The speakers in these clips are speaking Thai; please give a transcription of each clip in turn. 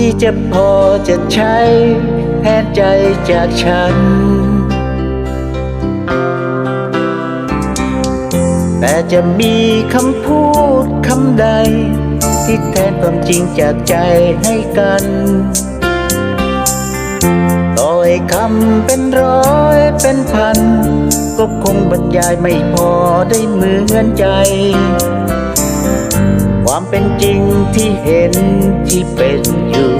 ที่จะพอจะใช้แทนใจจากฉัน แต่จะมีคำพูดคำใด ที่แทนความจริงจากใจให้กันต่อให้คำเป็นร้อยเป็นพัน ก็คงบรรยายไม่พอได้เหมือนใจ ความเป็นจริงที่เห็นที่เป็นอยู่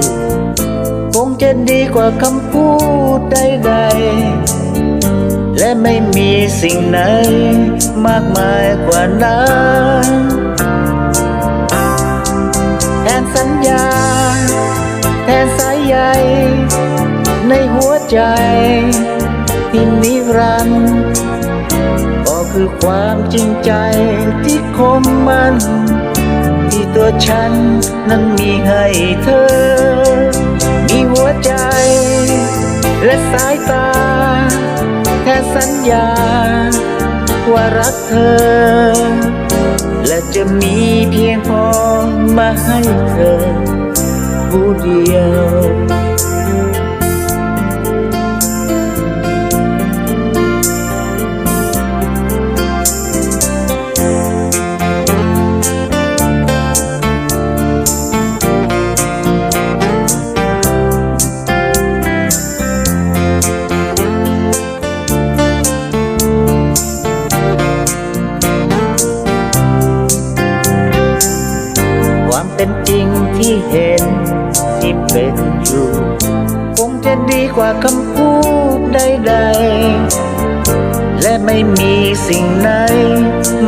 คงจะดีกว่าคำพูดใดๆ และไม่มีสิ่งไหนมากมายกว่านั้นแทนสัญญา แทนสายใยในหัวใจที่นิรันดร์ก็คือความจริงใจที่คมมันที่ตั วฉัน นั้นมีให้เธอ มีหัวใจ และสายตา แค่สัญญา ว่ารักเธอ และจะมีเพียงพอมาให้เธอผู้เดียว เป็นจริงที่เห็นที่เป็นอยู่ คงจะดีกว่าคำพูดใดๆ และไม่มีสิ่งไหน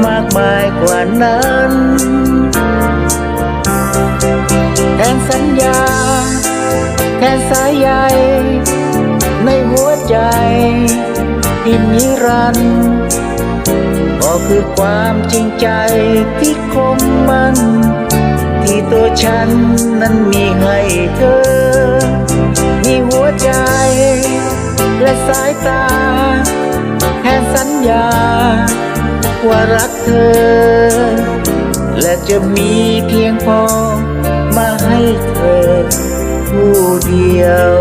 มากมายกว่านั้นแทนสัญญา แทนสายใยในหัวใจที่นิรันดร์ก็คือความจริงใจที่คมมัน ตัวฉันนั้นมีให้เธอ มีหัวใจ และสายตา แทนสัญญา ว่ารักเธอ และจะมีเพียงพอมาให้เธอผู้เดียว